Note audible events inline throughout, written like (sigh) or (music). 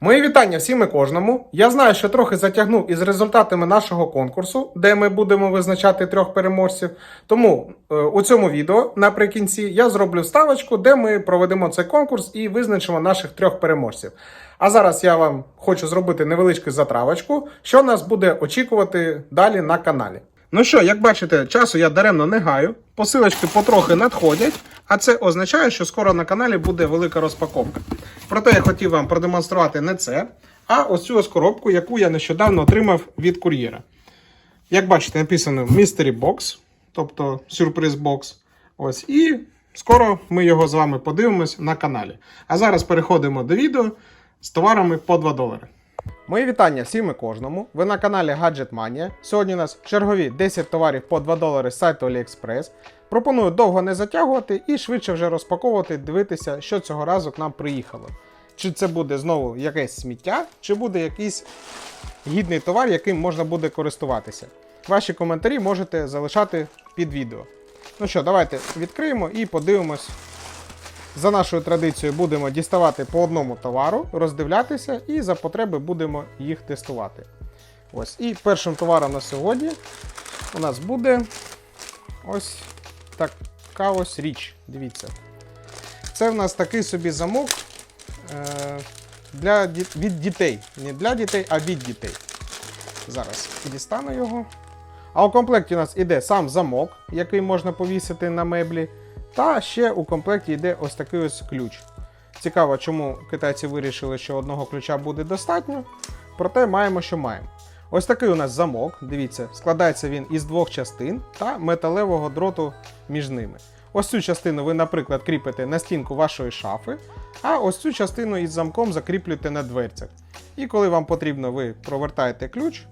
Мої вітання всім і кожному. Я знаю, що трохи затягнув із результатами нашого конкурсу, де ми будемо визначати трьох переможців. Тому е, у цьому відео наприкінці я зроблю ставочку, де ми проведемо цей конкурс і визначимо наших трьох переможців. А зараз я вам хочу зробити невеличку затравочку, що нас буде очікувати далі на каналі. Ну що, як бачите, часу я даремно не гаю. Посилочки потрохи надходять, а це означає, що скоро на каналі буде велика розпаковка. Проте я хотів вам продемонструвати не це, а ось цю ось коробку, яку я нещодавно отримав від кур'єра. Як бачите, написано Mystery Box, тобто сюрприз бокс. Ось, і скоро ми його з вами подивимось на каналі. А зараз переходимо до відео з товарами по 2 долари. Мої вітання всім і кожному. Ви на каналі Gadget Mania. Сьогодні у нас чергові 10 товарів по 2 долари з сайту AliExpress. Пропоную довго не затягувати і швидше вже розпаковувати, дивитися, що цього разу к нам приїхало. Чи це буде знову якесь сміття, чи буде якийсь гідний товар, яким можна буде користуватися. Ваші коментарі можете залишати під відео. Ну що, давайте відкриємо і подивимось. За нашою традицією будемо діставати по одному товару, роздивлятися і за потреби будемо їх тестувати. Ось. І першим товаром на сьогодні у нас буде ось така ось річ. Дивіться. Це в нас такий собі замок е, для, від дітей. Не для дітей, а від дітей. Зараз дістану його. А у комплекті у нас іде сам замок, який можна повісити на меблі. Та ще у комплекті йде ось такий ось ключ. Цікаво, чому китайці вирішили, що одного ключа буде достатньо. Проте маємо, що маємо. Ось такий у нас замок. Дивіться, складається він із двох частин та металевого дроту між ними. Ось цю частину ви, наприклад, кріпите на стінку вашої шафи, а ось цю частину із замком закріплюєте на дверцях. І коли вам потрібно, ви провертаєте ключ,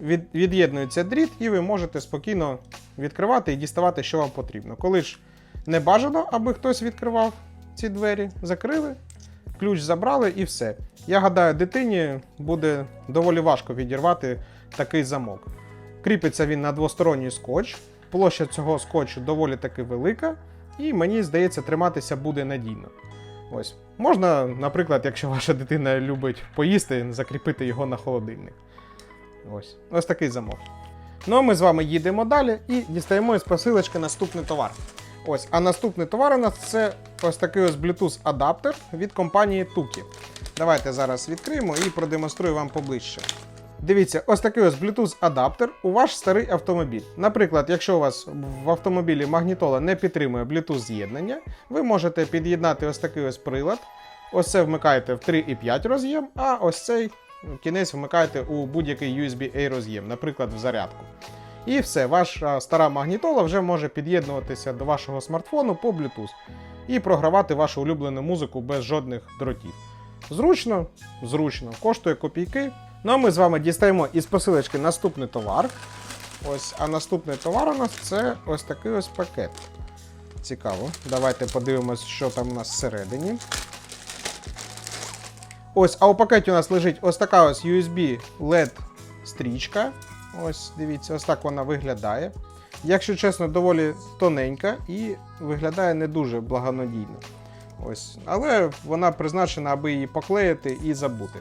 від, від'єднується дріт, і ви можете спокійно відкривати і діставати, що вам потрібно. Коли ж не бажано, аби хтось відкривав ці двері, закрили, ключ забрали і все. Я гадаю, дитині буде доволі важко відірвати такий замок. Кріпиться він на двосторонній скотч. Площа цього скотчу доволі таки велика, і мені здається, триматися буде надійно. Ось. Можна, наприклад, якщо ваша дитина любить поїсти, закріпити його на холодильник. Ось. Ось такий замок. Ну а ми з вами їдемо далі і дістаємо із посилочки наступний товар. Ось, а наступний товар у нас це ось такий ось Bluetooth адаптер від компанії Tuki. Давайте зараз відкриємо і продемонструю вам поближче. Дивіться, ось такий ось Bluetooth адаптер у ваш старий автомобіль. Наприклад, якщо у вас в автомобілі магнітола не підтримує Bluetooth з'єднання, ви можете під'єднати ось такий ось прилад. Ось це вмикаєте в 3,5 роз'єм, а ось цей кінець вмикаєте у будь-який USB-A роз'єм, наприклад, в зарядку. І все, ваша стара магнітола вже може під'єднуватися до вашого смартфону по Bluetooth і програвати вашу улюблену музику без жодних дротів. Зручно, зручно, коштує копійки. Ну а ми з вами дістаємо із посилочки наступний товар. Ось, а наступний товар у нас це ось такий ось пакет. Цікаво. Давайте подивимось, що там у нас всередині. Ось, а у пакеті у нас лежить ось така ось USB LED стрічка. Ось, дивіться, ось так вона виглядає. Якщо чесно, доволі тоненька і виглядає не дуже благонадійно. Ось. Але вона призначена, аби її поклеїти і забути.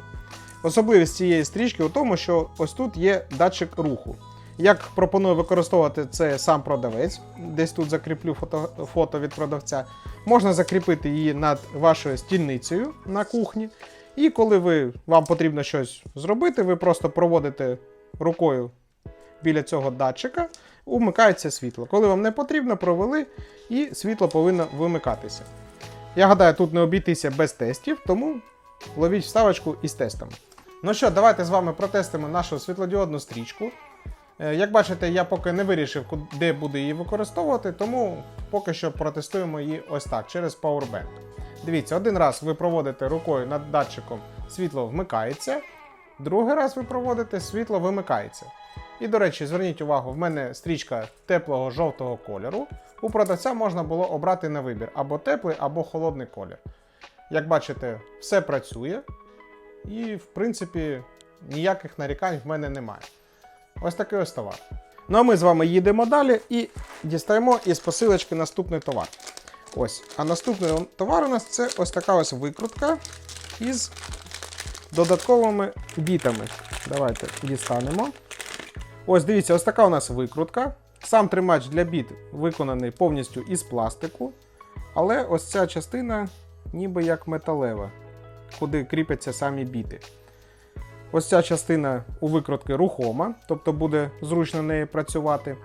Особливість цієї стрічки у тому, що ось тут є датчик руху. Як пропоную використовувати це сам продавець, десь тут закріплю фото, фото від продавця, можна закріпити її над вашою стільницею на кухні. І коли ви, вам потрібно щось зробити, ви просто проводите рукою біля цього датчика, умикається світло. Коли вам не потрібно, провели, і світло повинно вимикатися. Я гадаю, тут не обійтися без тестів, тому ловіть вставочку із тестом. Ну що, давайте з вами протестимо нашу світлодіодну стрічку. Е, Як бачите, я поки не вирішив, де буду її використовувати, тому поки що протестуємо її ось так, через Powerbank. Дивіться, один раз ви проводите рукою над датчиком, світло вмикається, другий раз ви проводите, світло вимикається. І, до речі, зверніть увагу, в мене стрічка теплого жовтого кольору. У продавця можна було обрати на вибір або теплий, або холодний колір. Як бачите, все працює, і, в принципі, ніяких нарікань в мене немає. Ось такий ось товар. Ну а ми з вами їдемо далі і дістаємо із посилочки наступний товар. Ось. А наступний товар у нас це ось така ось викрутка із додатковими бітами. Давайте дістанемо. Ось дивіться, ось така у нас викрутка. Сам тримач для біт виконаний повністю із пластику. Але ось ця частина ніби як металева, куди кріпляться самі біти. Ось ця частина у викрутки рухома, тобто буде зручно нею працювати.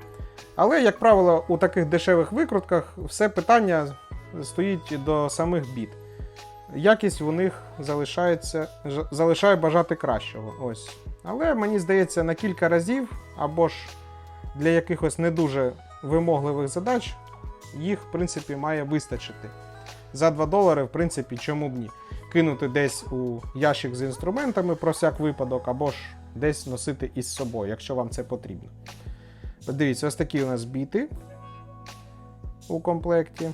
Але, як правило, у таких дешевих викрутках все питання стоїть до самих біт. Якість у них залишається, залишає бажати кращого. Ось. Але мені здається, на кілька разів або ж для якихось не дуже вимогливих задач їх, в принципі, має вистачити. За 2 долари, в принципі, чому б ні. Кинути десь у ящик з інструментами про всяк випадок, або ж десь носити із собою, якщо вам це потрібно. От Дивіться, ось такі у нас біти у комплекті.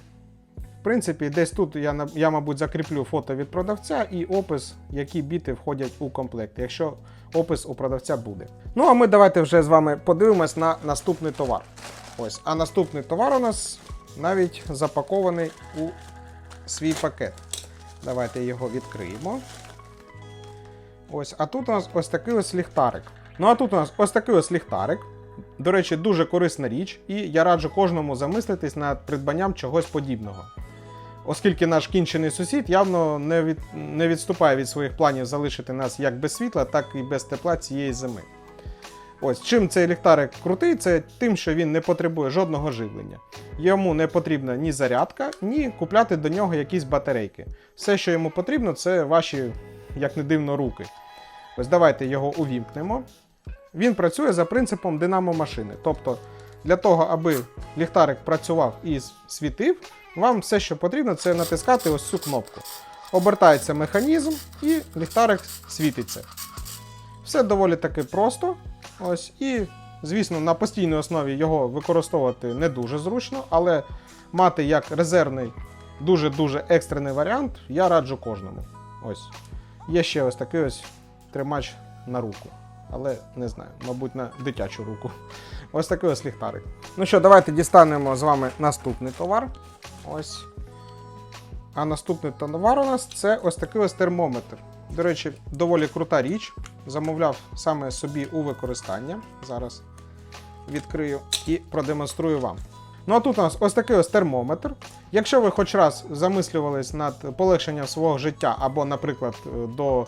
В принципі, десь тут я, я, мабуть, закріплю фото від продавця і опис, які біти входять у комплект, якщо опис у продавця буде. Ну, а ми давайте вже з вами подивимось на наступний товар. Ось, а наступний товар у нас навіть запакований у свій пакет. Давайте його відкриємо. Ось, а тут у нас ось такий ось ліхтарик. Ну а тут у нас ось такий ось ліхтарик. До речі, дуже корисна річ, і я раджу кожному замислитись над придбанням чогось подібного. Оскільки наш кінчений сусід явно не, від, не відступає від своїх планів залишити нас як без світла, так і без тепла цієї зими. Ось чим цей ліхтарик крутий, це тим, що він не потребує жодного живлення. Йому не потрібна ні зарядка, ні купляти до нього якісь батарейки. Все, що йому потрібно, це ваші, як не дивно, руки. Ось давайте його увімкнемо. Він працює за принципом динамо машини. Тобто, для того, аби ліхтарик працював і світив, вам все, що потрібно, це натискати ось цю кнопку. Обертається механізм і ліхтарик світиться. Все доволі таки просто. Ось, і, звісно, на постійній основі його використовувати не дуже зручно, але мати як резервний, дуже-дуже екстрений варіант я раджу кожному. Ось. Є ще ось такий ось тримач на руку. Але не знаю, мабуть, на дитячу руку. Ось такий ось ліхтарик. Ну що, давайте дістанемо з вами наступний товар. Ось. А наступний товар у нас це ось такий ось термометр. До речі, доволі крута річ. Замовляв саме собі у використання. Зараз відкрию і продемонструю вам. Ну а тут у нас ось такий ось термометр. Якщо ви хоч раз замислювались над полегшенням свого життя, або, наприклад, до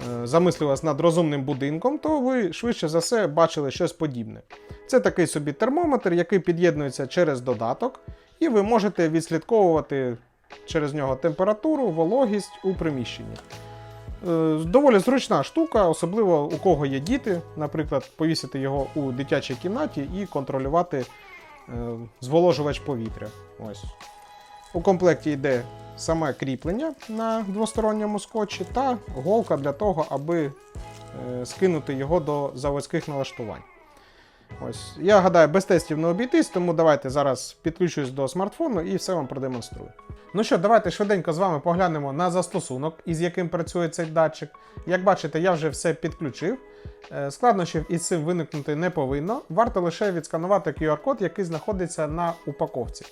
е, замислювалися над розумним будинком, то ви швидше за все бачили щось подібне. Це такий собі термометр, який під'єднується через додаток, і ви можете відслідковувати через нього температуру, вологість у приміщенні. Е, Доволі зручна штука, особливо у кого є діти, наприклад, повісити його у дитячій кімнаті і контролювати е, зволожувач повітря. Ось. У комплекті йде саме кріплення на двосторонньому скотчі та голка для того, аби е, скинути його до заводських налаштувань. Ось. Я гадаю, без тестів не обійтись, тому давайте зараз підключусь до смартфону і все вам продемонструю. Ну що, давайте швиденько з вами поглянемо на застосунок, із яким працює цей датчик. Як бачите, я вже все підключив. Е, Складнощів із цим виникнути не повинно. Варто лише відсканувати QR-код, який знаходиться на упаковці.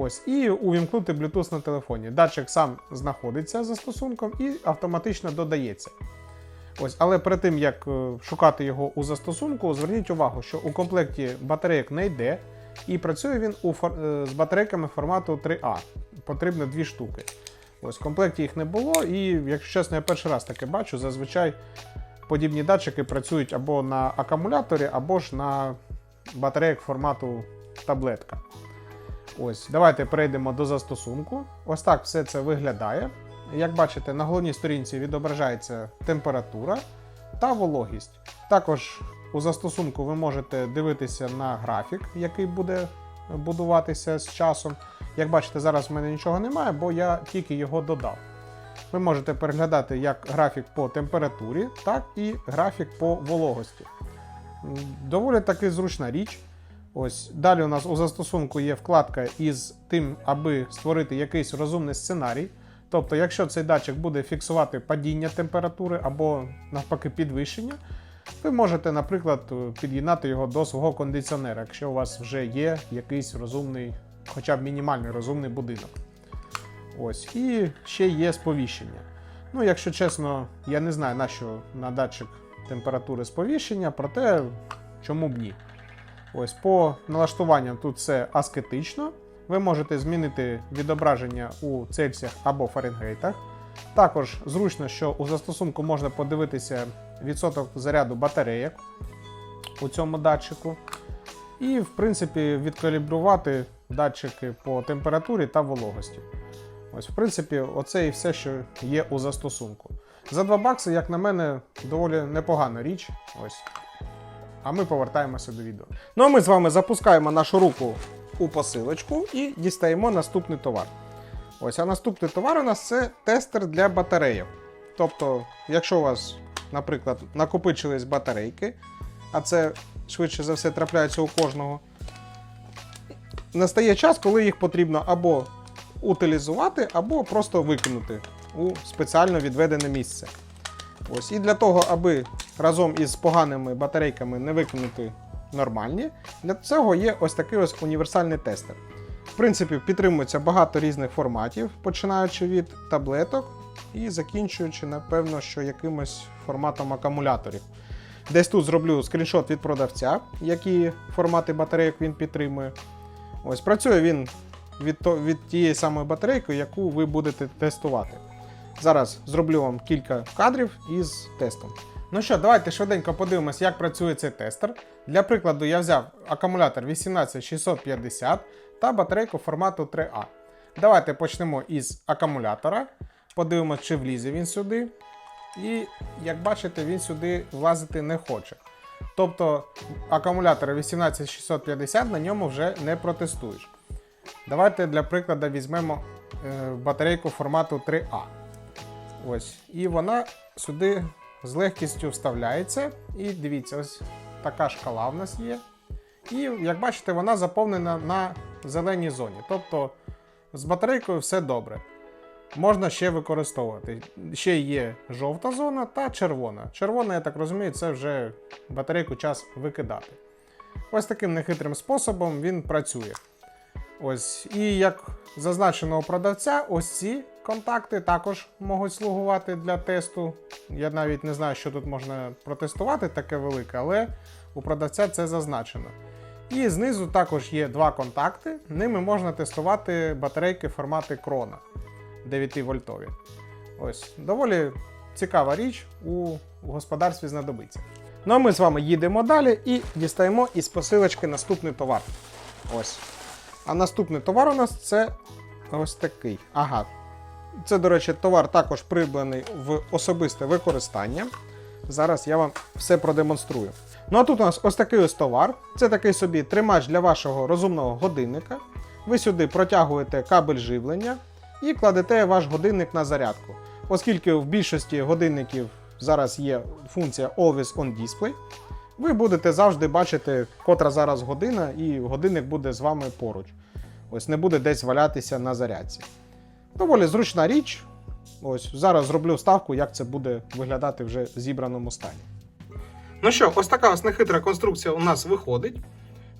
Ось, і увімкнути Bluetooth на телефоні. Датчик сам знаходиться застосунком і автоматично додається. Ось, але перед тим як е, шукати його у застосунку, зверніть увагу, що у комплекті батарейок не йде, і працює він у фор... е, з батарейками формату 3А. Потрібно дві штуки. Ось в комплекті їх не було, і, якщо чесно, я перший раз таке бачу. Зазвичай подібні датчики працюють або на акумуляторі, або ж на батареях формату таблетка. Ось, давайте перейдемо до застосунку. Ось так все це виглядає. Як бачите, на головній сторінці відображається температура та вологість. Також у застосунку ви можете дивитися на графік, який буде будуватися з часом. Як бачите, зараз в мене нічого немає, бо я тільки його додав. Ви можете переглядати як графік по температурі, так і графік по вологості. Доволі таки зручна річ. Ось далі у нас у застосунку є вкладка із тим, аби створити якийсь розумний сценарій. Тобто, якщо цей датчик буде фіксувати падіння температури або навпаки підвищення, ви можете, наприклад, під'єднати його до свого кондиціонера, якщо у вас вже є якийсь розумний, хоча б мінімальний розумний будинок. Ось, і ще є сповіщення. Ну, якщо чесно, я не знаю, на що на датчик температури сповіщення, проте чому б ні. Ось по налаштуванням тут все аскетично. Ви можете змінити відображення у Цельсіях або Фаренгейтах. Також зручно, що у застосунку можна подивитися відсоток заряду батарейок у цьому датчику. І, в принципі, відкалібрувати датчики по температурі та вологості. Ось, в принципі, оце і все, що є у застосунку. За 2 бакси, як на мене, доволі непогана річ. Ось. А ми повертаємося до відео. Ну а ми з вами запускаємо нашу руку у посилочку і дістаємо наступний товар. Ось, а наступний товар у нас це тестер для батарейок. Тобто, якщо у вас, наприклад, накопичились батарейки, а це швидше за все трапляється у кожного, настає час, коли їх потрібно або утилізувати, або просто викинути у спеціально відведене місце. Ось, і для того, аби разом із поганими батарейками не викинути нормальні, для цього є ось такий ось універсальний тестер. В принципі, підтримується багато різних форматів, починаючи від таблеток і закінчуючи, напевно, що якимось форматом акумуляторів. Десь тут зроблю скріншот від продавця, які формати батарейок він підтримує. Ось працює він від, від тієї самої батарейки, яку ви будете тестувати. Зараз зроблю вам кілька кадрів із тестом. Ну що, давайте швиденько подивимось, як працює цей тестер. Для прикладу, я взяв акумулятор 18650 та батарейку формату 3А. Давайте почнемо із акумулятора. Подивимось, чи влізе він сюди. І, як бачите, він сюди влазити не хоче. Тобто акумулятор 18650 на ньому вже не протестуєш. Давайте для прикладу візьмемо е, батарейку формату 3А. Ось. І вона сюди з легкістю вставляється. І дивіться, ось така шкала в нас є. І як бачите, вона заповнена на зеленій зоні. Тобто з батарейкою все добре. Можна ще використовувати. Ще є жовта зона та червона. Червона, я так розумію, це вже батарейку час викидати. Ось таким нехитрим способом він працює. Ось, і як зазначено у продавця, ось ці контакти також можуть слугувати для тесту. Я навіть не знаю, що тут можна протестувати таке велике, але у продавця це зазначено. І знизу також є два контакти. Ними можна тестувати батарейки формати крона 9 вольтові. Ось, доволі цікава річ у, господарстві знадобиться. Ну а ми з вами їдемо далі і дістаємо із посилочки наступний товар. Ось. А наступний товар у нас це ось такий. Ага. Це, до речі, товар також придбаний в особисте використання. Зараз я вам все продемонструю. Ну а тут у нас ось такий ось товар. Це такий собі тримач для вашого розумного годинника. Ви сюди протягуєте кабель живлення і кладете ваш годинник на зарядку. Оскільки в більшості годинників зараз є функція Always on Display, ви будете завжди бачити, котра зараз година, і годинник буде з вами поруч. Ось не буде десь валятися на зарядці. Доволі зручна річ. Ось зараз зроблю ставку, як це буде виглядати вже в зібраному стані. Ну що, ось така ось нехитра конструкція у нас виходить.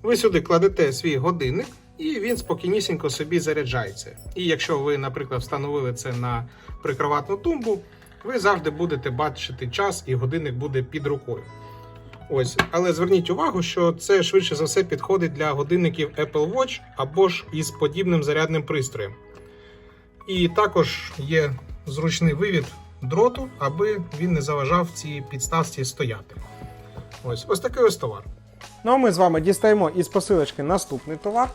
Ви сюди кладете свій годинник, і він спокійнісінько собі заряджається. І якщо ви, наприклад, встановили це на прикроватну тумбу, ви завжди будете бачити час, і годинник буде під рукою. Ось, але зверніть увагу, що це швидше за все підходить для годинників Apple Watch або ж із подібним зарядним пристроєм. І також є зручний вивід дроту, аби він не заважав цій підставці стояти. Ось ось такий ось товар. Ну а ми з вами дістаємо із посилочки наступний товар.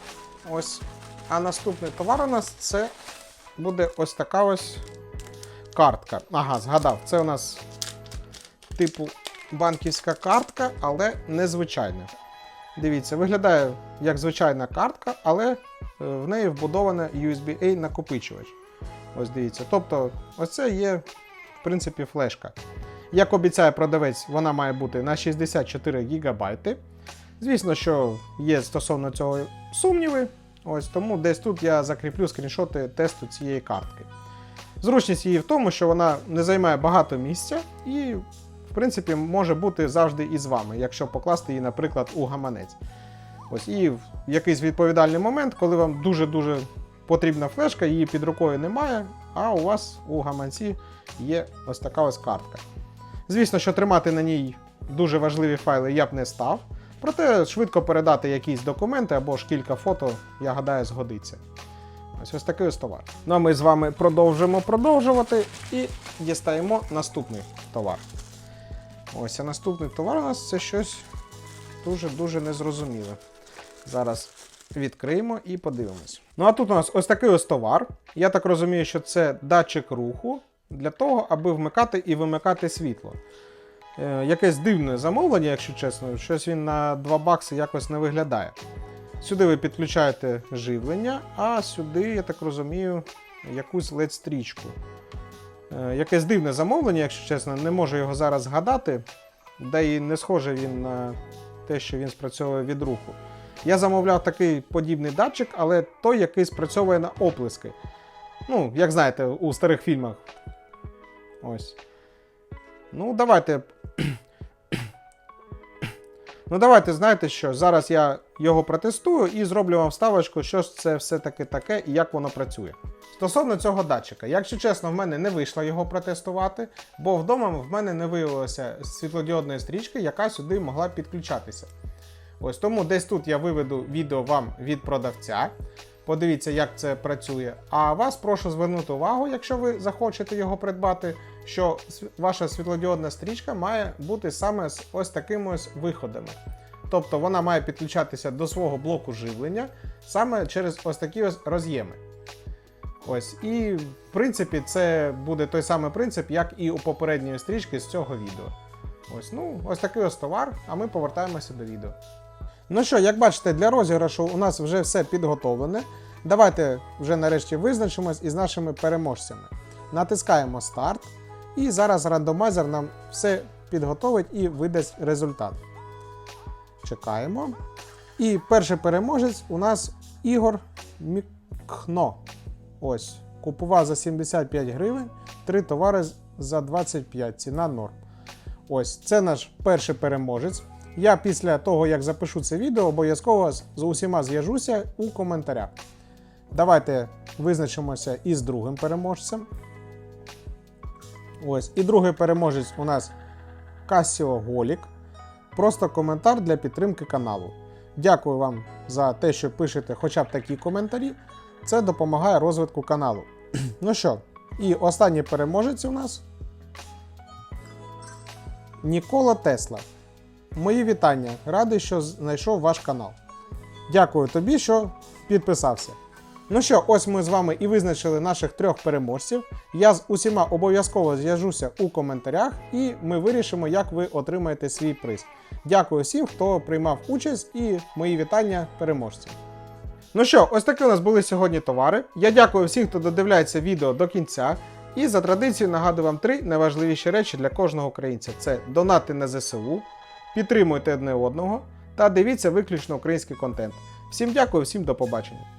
Ось. А наступний товар у нас це буде ось така ось картка. Ага, згадав, це у нас типу банківська картка, але незвичайна. Дивіться, виглядає як звичайна картка, але е, в неї вбудована USB-A накопичувач. Ось дивіться. Тобто, ось це є, в принципі, флешка. Як обіцяє продавець, вона має бути на 64 ГБ. Звісно, що є стосовно цього сумніви. Ось тому десь тут я закріплю скріншоти тесту цієї картки. Зручність її в тому, що вона не займає багато місця і, в принципі, може бути завжди із вами, якщо покласти її, наприклад, у гаманець. Ось і в якийсь відповідальний момент, коли вам дуже-дуже потрібна флешка, її під рукою немає, а у вас у гаманці є ось така ось картка. Звісно, що тримати на ній дуже важливі файли я б не став, проте швидко передати якісь документи або ж кілька фото, я гадаю, згодиться. Ось ось такий ось товар. Ну а ми з вами продовжимо продовжувати і дістаємо наступний товар. Ось а наступний товар у нас це щось дуже-дуже незрозуміле. Зараз відкриємо і подивимось. Ну а тут у нас ось такий ось товар. Я так розумію, що це датчик руху для того, аби вмикати і вимикати світло. Е, якесь дивне замовлення, якщо чесно, щось він на 2 бакси якось не виглядає. Сюди ви підключаєте живлення, а сюди, я так розумію, якусь LED-стрічку. Е, якесь дивне замовлення, якщо чесно, не можу його зараз згадати, да і не схоже він на те, що він спрацьовує від руху. Я замовляв такий подібний датчик, але той, який спрацьовує на оплески. Ну, як знаєте, у старих фільмах. Ось. Ну, давайте. (clears throat) Ну, давайте, знаєте що, зараз я його протестую і зроблю вам вставочку, що це все таки таке і як воно працює. Стосовно цього датчика, якщо чесно, в мене не вийшло його протестувати, бо вдома в мене не виявилося світлодіодної стрічки, яка сюди могла підключатися. Ось тому десь тут я виведу відео вам від продавця. Подивіться, як це працює. А вас прошу звернути увагу, якщо ви захочете його придбати, що ваша світлодіодна стрічка має бути саме з ось такими ось виходами. Тобто вона має підключатися до свого блоку живлення саме через ось такі ось роз'єми. Ось, і в принципі, це буде той самий принцип, як і у попередньої стрічки з цього відео. Ось, ну, ось такий ось товар, а ми повертаємося до відео. Ну що, як бачите, для розіграшу у нас вже все підготовлене. Давайте вже нарешті визначимось із нашими переможцями. Натискаємо старт, і зараз рандомайзер нам все підготовить і видасть результат. Чекаємо. І перший переможець у нас Ігор Мікно. Ось. Купував за 75 гривень, три товари за 25, ціна норм. Ось це наш перший переможець. Я після того, як запишу це відео, обов'язково з усіма зв'яжуся у коментарях. Давайте визначимося із другим переможцем. Ось. І другий переможець у нас Касіо Голік. Просто коментар для підтримки каналу. Дякую вам за те, що пишете хоча б такі коментарі. Це допомагає розвитку каналу. (clears throat) ну що, і останній переможець у нас Нікола Тесла. Мої вітання. Радий, що знайшов ваш канал. Дякую тобі, що підписався. Ну що, ось ми з вами і визначили наших трьох переможців. Я з усіма обов'язково зв'яжуся у коментарях, і ми вирішимо, як ви отримаєте свій приз. Дякую всім, хто приймав участь, і мої вітання переможцям. Ну що, ось такі у нас були сьогодні товари. Я дякую всім, хто додивляється відео до кінця. І за традицією нагадую вам три найважливіші речі для кожного українця: це донати на ЗСУ, підтримуйте одне одного та дивіться виключно український контент. Всім дякую, всім до побачення.